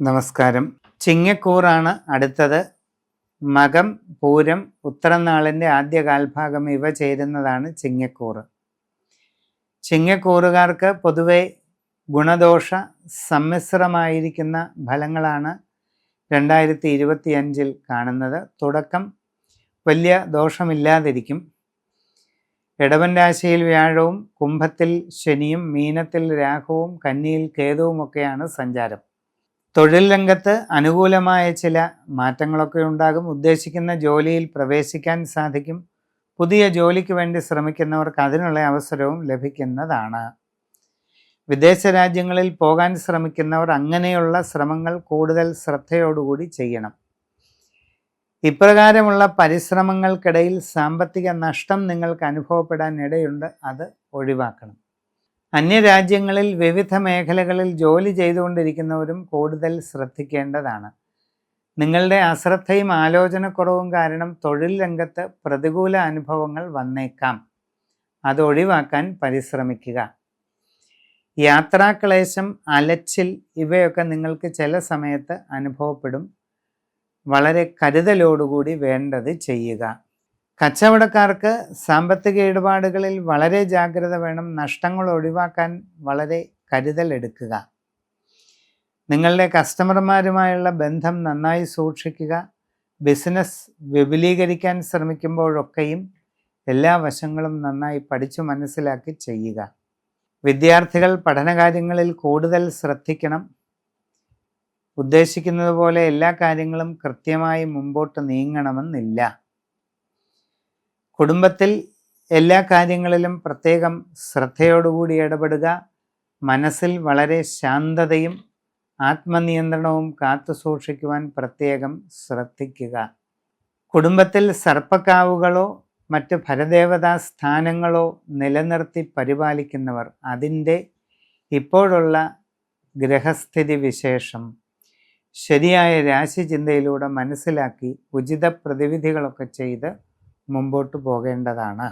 നമസ്കാരം. ചിങ്ങക്കൂറാണ് അടുത്തത്. മകം പൂരം ഉത്തരനാളിന്റെ ആദ്യ കാൽഭാഗം ഇവ ചേരുന്നതാണ് ചിങ്ങക്കൂറ് ചിങ്ങക്കൂറുകാർക്ക് പൊതുവെ ഗുണദോഷ സമ്മിശ്രമായിരിക്കുന്ന ഫലങ്ങളാണ് രണ്ടായിരത്തി ഇരുപത്തി അഞ്ചിൽ കാണുന്നത്. തുടക്കം വലിയ ദോഷമില്ലാതിരിക്കും. ഇടവൻ രാശിയിൽ വ്യാഴവും കുംഭത്തിൽ ശനിയും മീനത്തിൽ രാഹുവും കന്നിയിൽ കേതുവുമൊക്കെയാണ് സഞ്ചാരം. തൊഴിൽ രംഗത്ത് അനുകൂലമായ ചില മാറ്റങ്ങളൊക്കെ ഉണ്ടാകും. ഉദ്ദേശിക്കുന്ന ജോലിയിൽ പ്രവേശിക്കാൻ സാധിക്കും. പുതിയ ജോലിക്ക് വേണ്ടി ശ്രമിക്കുന്നവർക്ക് അതിനുള്ള അവസരവും ലഭിക്കുന്നതാണ്. വിദേശ രാജ്യങ്ങളിൽ പോകാൻ ശ്രമിക്കുന്നവർ അങ്ങനെയുള്ള ശ്രമങ്ങൾ കൂടുതൽ ശ്രദ്ധയോടുകൂടി ചെയ്യണം. ഇപ്രകാരമുള്ള പരിശ്രമങ്ങൾക്കിടയിൽ സാമ്പത്തിക നഷ്ടം നിങ്ങൾക്ക് അനുഭവപ്പെടാൻ ഇടയുണ്ട്. അത് ഒഴിവാക്കണം. അന്യരാജ്യങ്ങളിൽ വിവിധ മേഖലകളിൽ ജോലി ചെയ്തുകൊണ്ടിരിക്കുന്നവരും കൂടുതൽ ശ്രദ്ധിക്കേണ്ടതാണ്. നിങ്ങളുടെ അശ്രദ്ധയും ആലോചനക്കുറവും കാരണം തൊഴിൽ രംഗത്ത് പ്രതികൂല അനുഭവങ്ങൾ വന്നേക്കാം. അത് ഒഴിവാക്കാൻ പരിശ്രമിക്കുക. യാത്രാക്ലേശം അലച്ചിൽ ഇവയൊക്കെ നിങ്ങൾക്ക് ചില സമയത്ത് അനുഭവപ്പെടും. വളരെ കരുതലോടുകൂടി വേണ്ടത് ചെയ്യുക. കച്ചവടക്കാർക്ക് സാമ്പത്തിക ഇടപാടുകളിൽ വളരെ ജാഗ്രത വേണം നഷ്ടങ്ങൾ ഒഴിവാക്കാൻ വളരെ കരുതൽ എടുക്കുക. നിങ്ങളുടെ കസ്റ്റമർമാരുമായുള്ള ബന്ധം നന്നായി സൂക്ഷിക്കുക. ബിസിനസ് വിപുലീകരിക്കാൻ ശ്രമിക്കുമ്പോഴൊക്കെയും എല്ലാ വശങ്ങളും നന്നായി പഠിച്ചു മനസ്സിലാക്കി ചെയ്യുക. വിദ്യാർത്ഥികൾ പഠനകാര്യങ്ങളിൽ കൂടുതൽ ശ്രദ്ധിക്കണം. ഉദ്ദേശിക്കുന്നത് പോലെ എല്ലാ കാര്യങ്ങളും കൃത്യമായി മുമ്പോട്ട് നീങ്ങണമെന്നില്ല. കുടുംബത്തിൽ എല്ലാ കാര്യങ്ങളിലും പ്രത്യേകം ശ്രദ്ധയോടുകൂടി ഇടപെടുക മനസ്സിൽ വളരെ ശാന്തതയും ആത്മനിയന്ത്രണവും കാത്തു സൂക്ഷിക്കുവാൻ പ്രത്യേകം ശ്രദ്ധിക്കുക. കുടുംബത്തിൽ സർപ്പക്കാവുകളോ മറ്റ് ഭരദേവതാ സ്ഥാനങ്ങളോ നിലനിർത്തി പരിപാലിക്കുന്നവർ അതിന്റെ ഇപ്പോഴുള്ള ഗ്രഹസ്ഥിതി വിശേഷം. ശരിയായ രാശിചിന്തയിലൂടെ മനസ്സിലാക്കി ഉചിത പ്രതിവിധികളൊക്കെ ചെയ്ത് മുമ്പോട്ട് പോകേണ്ടതാണ്.